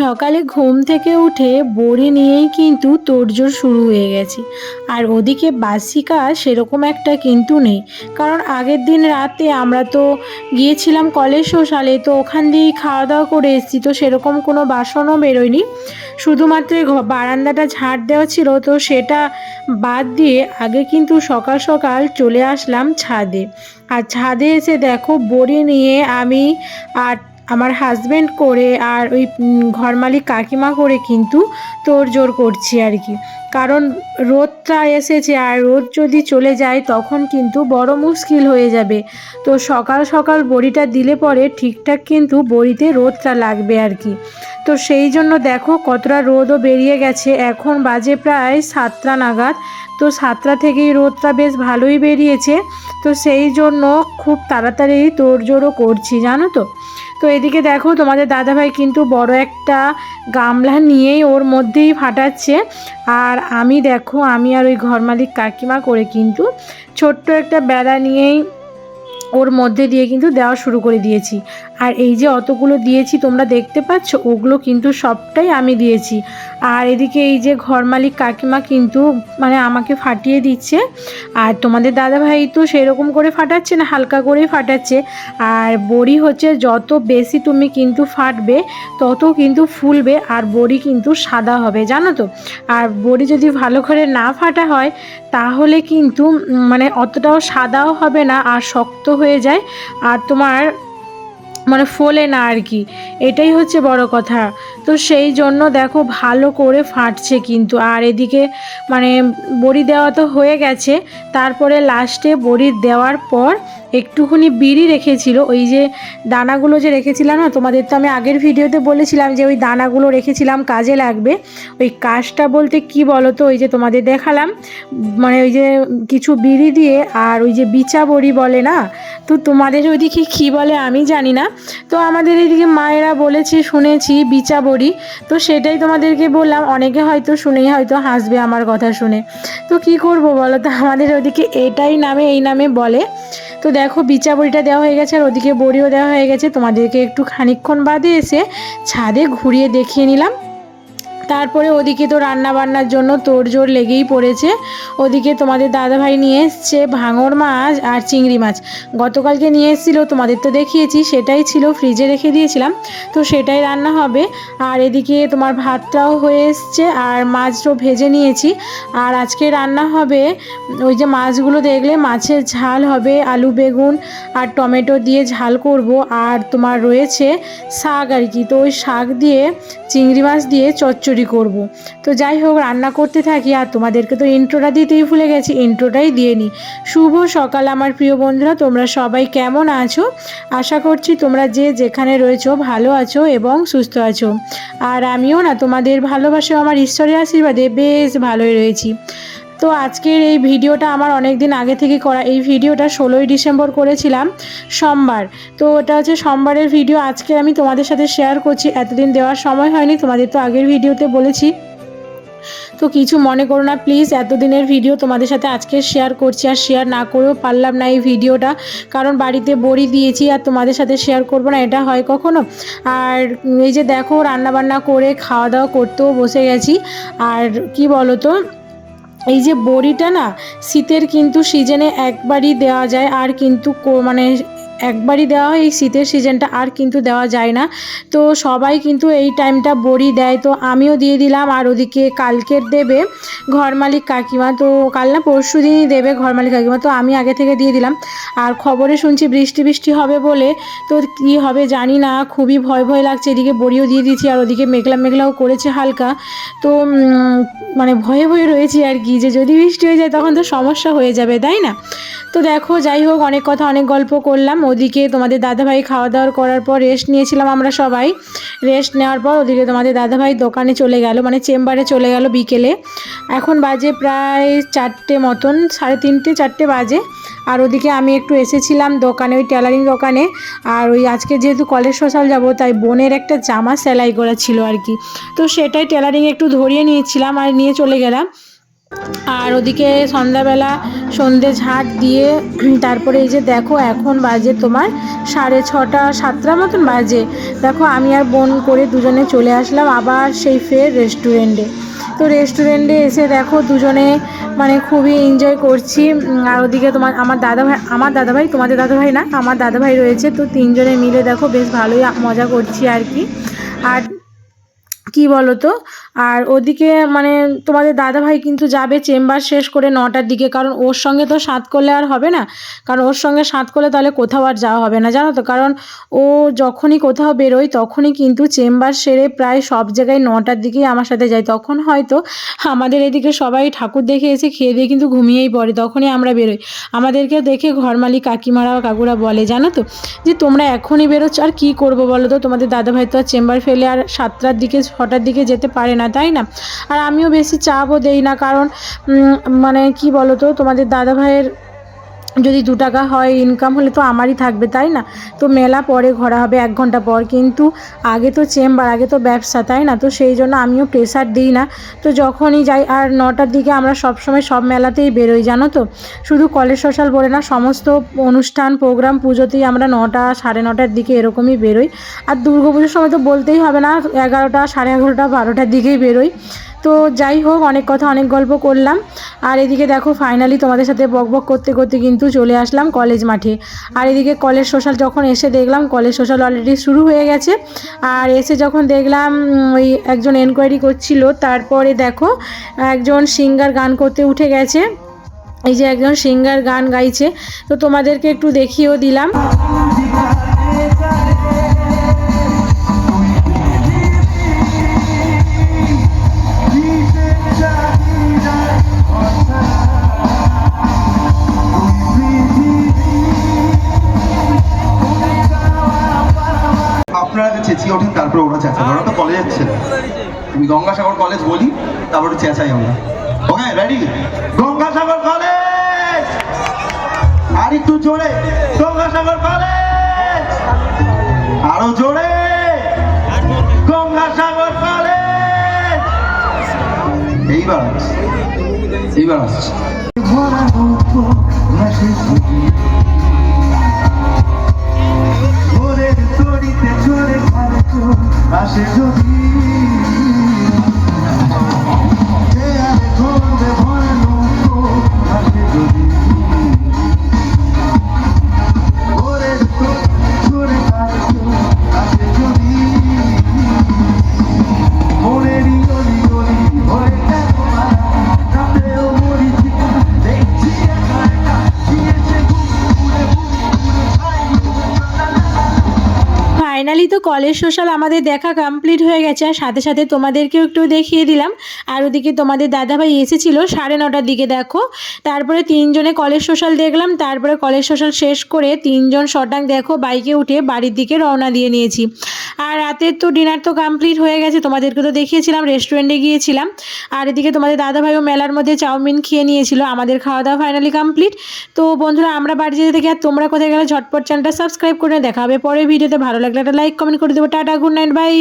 সকালে ঘুম থেকে উঠে বড়ি নিয়েই কিন্তু তোড়জোড় শুরু হয়ে গেছে। আর ওদিকে বাসি কাজ সেরকম একটা কিন্তু নেই। কারণ আগের দিন রাতে আমরা তো গিয়েছিলাম কলেজ সোশালে তো ওখান দিয়েই খাওয়া দাওয়া করে এসেছি, তো সেরকম কোনো বাসনও বেরোয়নি। শুধুমাত্র বারান্দাটা ঝাড় দেওয়া ছিল, তো সেটা বাদ দিয়ে আগে কিন্তু সকাল সকাল চলে আসলাম ছাদে। আর ছাদে এসে দেখো বড়ি নিয়ে আমি আর আমার হাজব্যান্ড করে আর ওই উম, ঘর মালিক কাকিমা করে কিন্তু তোড়জোড় করছি আর কি। কারণ রোদটা এসেছে আর রোদ যদি চলে যায় তখন কিন্তু বড় মুশকিল হয়ে যাবে। তো সকাল সকাল বড়িটা দিলে পরে ঠিকঠাক কিন্তু বড়িতে রোদটা লাগবে আর কি। তো সেই জন্য দেখো কতটা রোদও বেরিয়ে গেছে। এখন বাজে প্রায় সাতটা নাগাদ। তো সাতটা থেকেই রোদটা বেশ ভালোই বেরিয়েছে। তো সেই জন্য খুব তাড়াতাড়ি তোড়জোড়ও করছি জানো তো? তো এদিকে দেখো, তোমাদের দাদাভাই কিন্তু বড় একটা গামলা নিয়েই ওর মধ্যেই ফাটাচ্ছে। আর আমি দেখো, আমি আর ওই ঘর মালিক কাকিমা করে কিন্তু ছোট্ট একটা বেড়া নিয়েই ওর মধ্যে দিয়ে কিন্তু দেওয়া শুরু করে দিয়েছি। আর এই যে অতগুলো দিয়েছি, তোমরা দেখতে পাচ্ছ, ওগুলো কিন্তু সবটাই আমি দিয়েছি। আর এদিকে এই যে ঘর মালিক কাকিমা কিন্তু মানে আমাকে ফাটিয়ে দিচ্ছে। আর তোমাদের দাদাভাই তো সেরকম করে ফাটাচ্ছে না, হালকা করেই ফাটাচ্ছে। আর বড়ি হচ্ছে যত বেশি তুমি কিন্তু ফাটবে, তত কিন্তু ফুলবে আর বড়ি কিন্তু সাদা হবে, জানো তো? আর বড়ি যদি ভালো করে না ফাটা হয়, তাহলে কিন্তু মানে অতটাও সাদাও হবে না আর শক্ত হয়ে যায়। আর তোমার মানে ফোলে না আর কি। এটাই হচ্ছে বড় কথা। তো সেই জন্য দেখো ভালো করে ফাটছে কিন্তু। আর এদিকে মানে বড়ি দেওয়া তো হয়ে গেছে। তারপরে লাস্টে বড়ি দেওয়ার পর একটুখানি বিড়ি রেখেছিল, ওই যে দানাগুলো যে রেখেছিলাম না, তোমাদের তো আমি আগের ভিডিওতে বলেছিলাম যে ওই দানাগুলো রেখেছিলাম, কাজে লাগবে। ওই কাজটা বলতে কি বলো তো ওই যে তোমাদের দেখালাম মানে ওই যে কিছু বিড়ি দিয়ে আর ওই যে বিচা বড়ি বলে না, তো তোমাদের ওইদিকে কী বলে আমি জানি না। তো আমাদের এদিকে মায়েরা বলেছে, শুনেছি বিচা বড়ি, তো সেটাই তোমাদেরকে বললাম, অনেকে হয়তো শুনেই হয়তো হাসবে আমার কথা শুনে। তো কি করব বলো তো, আমাদের ওইদিকে এটাই নামে, এই নামে বলে। তো দেখো বিচা বড়িটা দেওয়া হয়ে গেছে, আর ওদিকে বড়িও দেওয়া হয়ে গেছে। তোমাদেরকে একটু খানিক্ষণ বাদে এসে ছাদে ঘুরিয়ে দেখিয়ে নিলাম। তারপরে ওদিকে তো রান্না বান্নার জন্য তোড়জোড় লেগেই পড়েছে। ওদিকে তোমাদের দাদাভাই নিয়ে এসছে ভাঙর মাছ আর চিংড়ি মাছ। গতকালকে নিয়ে এসেছিল, তোমাদের তো দেখিয়েছি, সেটাই ছিল, ফ্রিজে রেখে দিয়েছিলাম। তো সেটাই রান্না হবে। আর এদিকে তোমার ভাতটাও হয়ে এসছে, আর মাছও ভেজে নিয়েছি। আর আজকে রান্না হবে, ওই যে মাছগুলো দেখলে মাছের ঝাল হবে, আলু বেগুন আর টমেটো দিয়ে ঝাল করব। আর তোমার রয়েছে শাক আর কি, তো ওই শাক দিয়ে চিংড়ি মাছ দিয়ে চচ্চড়ি করব। তো যাই হোক, রান্না করতে থাকি আর তোমাদেরকে তো ইন্ট্রোটা দিতেই ভুলে গেছি ইন্ট্রোটাই দিয়ে নিই। শুভ সকাল আমার প্রিয় বন্ধুরা, তোমরা সবাই কেমন আছো? আশা করছি তোমরা যে যেখানে রয়েছো ভালো আছো এবং সুস্থ আছো। আর আমিও না, তোমাদের ভালোবাসা আমার ঈশ্বরের আশীর্বাদে বেশ ভালোই রয়েছি। তো আজকের এই ভিডিওটা আমার অনেক দিন আগে থেকে করা, এই ভিডিওটা ষোলোই ডিসেম্বর করেছিলাম সোমবার। তো ওটা হচ্ছে সোমবারের ভিডিও, আজকে আমি তোমাদের সাথে শেয়ার করছি, এতদিন দেওয়ার সময় হয়নি, তোমাদের তো আগের ভিডিওতে বলেছি। তো কিছু মনে করো না প্লিজ এতদিনের ভিডিও তোমাদের সাথে আজকে শেয়ার করছি, আর শেয়ার না করেও পারলাম না এই ভিডিওটা, কারণ বাড়িতে বড়ি দিয়েছি আর তোমাদের সাথে শেয়ার করব না, এটা হয় কখনো? আর এই যে দেখো, রান্নাবান্না করে খাওয়া দাওয়া করতেও বসে গেছি, আর কি বলো তো এই যে বড়িটা না শীতের কিন্তু সিজনে একবারই দেওয়া যায় আর কিন্তু মানে একবারই দেওয়া হয়, এই শীতের সিজনটা আর কিন্তু দেওয়া যায় না। তো সবাই কিন্তু এই টাইমটা বড়ি দেয়। তো আমিও দিয়ে দিলাম আর ওদিকে কালকের দেবে ঘর মালিক কাকিমা। তো কাল না পরশু দিনই দেবে ঘর মালিক কাকিমা। তো আমি আগে থেকে দিয়ে দিলাম। আর খবরে শুনছি বৃষ্টি বৃষ্টি হবে বলে। তো কী হবে জানি না, খুবই ভয় ভয় লাগছে। এদিকে বড়িও দিয়ে দিয়েছি আর ওদিকে মেঘলা মেঘলাও করেছে হালকা। তো মানে ভয়ে ভয়ে রয়েছি আর কি যে যদি বৃষ্টি হয়ে যায় তখন তো সমস্যা হয়ে যাবে, তাই না? তো দেখো, যাই হোক, অনেক কথা, অনেক গল্প করলাম। ওদিকে তোমাদের দাদাভাই খাওয়া দাওয়ার করার পর রেস্ট নিয়েছিলাম আমরা সবাই। রেস্ট নেওয়ার পর ওদিকে তোমাদের দাদাভাই দোকানে চলে গেল মানে চেম্বারে চলে গেল বিকেলে। এখন বাজে প্রায় চারটে মতন, সাড়ে তিনটে, চারটে বাজে। আর ওদিকে আমি একটু এসেছিলাম দোকানে, ওই টেলারিং দোকানে। আর ওই আজকে যেহেতু কলেজ সোশ্যাল যাব, তাই বোনের একটা জামা সেলাই করা ছিল আর কি। তো সেটাই টেলারিং একটু ধরিয়ে নিয়েছিলাম আর নিয়ে চলে গেলাম। আর ওদিকে সন্ধ্যাবেলা সন্ধে ঝাঁট দিয়ে তারপরে এই যে দেখো এখন বাজে তোমার সাড়ে ছটা সাতটার মতন বাজে। দেখো আমি আর বোন করে দুজনে চলে আসলাম আবার সেই ফের রেস্টুরেন্টে। তো রেস্টুরেন্টে এসে দেখো দুজনে মানে খুবই এনজয় করছি। আর ওদিকে তোমার আমার দাদা ভাই আমার দাদা ভাই তোমাদের দাদা ভাই না, আমার দাদা ভাই রয়েছে। তো তিনজনে মিলে দেখো বেশ ভালোই মজা করছি আর কি। আর কি বলো তো আর ওদিকে মানে তোমাদের দাদা ভাই কিন্তু যাবে চেম্বার শেষ করে নটার দিকে, কারণ ওর সঙ্গে তো সাত করলে আর হবে না। কারণ ওর সঙ্গে সাত করলে তাহলে কোথাও আর যাওয়া হবে না, জানো তো? কারণ ও যখনই কোথাও বেরোয় তখনই কিন্তু চেম্বার সেরে প্রায় সব জায়গায় নটার দিকেই আমার সাথে যায়। তখন হয়তো আমাদের এদিকে সবাই ঠাকুর দেখে এসে খেয়ে দিয়ে কিন্তু ঘুমিয়েই পড়ে, তখনই আমরা বেরোই। আমাদেরকে দেখে ঘরমালি কাকিমারা কাকুরা বলে, জানো তো? যে তোমরা এখনই বেরোচ্ছ, আর কি করব বলো তো? তোমাদের দাদাভাই তো আর চেম্বার ফেলে আর সাতটার দিকে ছটার দিকে যেতে পারে না, তাই না? আর আমিও বেশি চাপও দেই না, কারণ মানে কি বলো তো তোমাদের দাদাভাইয়ের যদি দু টাকা হয় ইনকাম হলে তো আমারই থাকবে, তাই না? তো মেলা পরে ঘোরা হবে এক ঘণ্টা পর, কিন্তু আগে তো চেম্বার, আগে তো ব্যবসা, তাই না? তো সেই জন্য আমিও প্রেশার দিই না। তো যখনই যাই, আর নটার দিকে আমরা সব সময় সব মেলাতেই বেরোই, জানো তো? শুধু কলেজ সোশ্যাল বলে না, সমস্ত অনুষ্ঠান প্রোগ্রাম পুজোতেই আমরা নটা, সাড়ে নটার দিকে এরকমই বেরোই। আর দুর্গা পুজোর সময় তো বলতেই হবে না, এগারোটা, সাড়ে এগারোটা, বারোটার দিকেই বেরোই। তো যাই হোক, অনেক কথা, অনেক গল্প করলাম। আর এদিকে দেখো ফাইনালি তোমাদের সাথে বক বক করতে করতে কিন্তু চলে আসলাম কলেজ মাঠে। আর এদিকে কলেজ সোশ্যাল যখন এসে দেখলাম কলেজ সোশ্যাল অলরেডি শুরু হয়ে গেছে। আর এসে যখন দেখলাম ওই একজন এনকোয়ারি করছিল, তারপরে দেখো, একজন সিঙ্গার গান করতে উঠে গেছে। এই যে একজন সিঙ্গার গান গাইছে। তো তোমাদেরকে একটু দেখিয়েও দিলাম। চেঁচিয়ে ওঠেন, তারপরে ওরা চেঁচাবে ওরা তো কলেজের ছেলে আমি গঙ্গাসাগর কলেজ বলি, তারপরে চেঁচাই আমরা। Okay ready Gangasagar college! আর একটু জোরে। গঙ্গাসাগর কলেজ! আরও জোরে। গঙ্গাসাগর কলেজ! এইবার এইবার আসছে। Jesus. কলেজ সোশ্যাল আমাদের দেখা কমপ্লিট হয়ে গেছে আর সাথে সাথে তোমাদেরকেও একটু দেখিয়ে দিলাম। আর ওদিকে তোমাদের দাদাভাই এসেছিল সাড়ে নটার দিকে, দেখো। তারপরে তিনজনে কলেজ সোশ্যাল দেখলাম, তারপরে কলেজ সোশ্যাল শেষ করে তিনজন শটাং, দেখো, বাইকে উঠে বাড়ির দিকে রওনা দিয়ে নিয়েছি। আর রাতের তো ডিনার তো কমপ্লিট হয়ে গেছে, তোমাদেরকে তো দেখিয়েছিলাম রেস্টুরেন্টে গিয়েছিলাম। আর এদিকে তোমাদের দাদাভাইও মেলার মধ্যে চাউমিন খেয়ে নিয়েছিল, আমাদের খাওয়া দাওয়া ফাইনালি কমপ্লিট তো বন্ধুরা, আমরা বাড়ি যেতে থেকে আর তোমরা কোথায় গেলে ঝটপট চ্যানেলটা সাবস্ক্রাইব করে দেখা হবে পরের ভিডিওতে ভালো লাগলে একটা লাইক কমেন্ট করে দেবো। Tata good night bye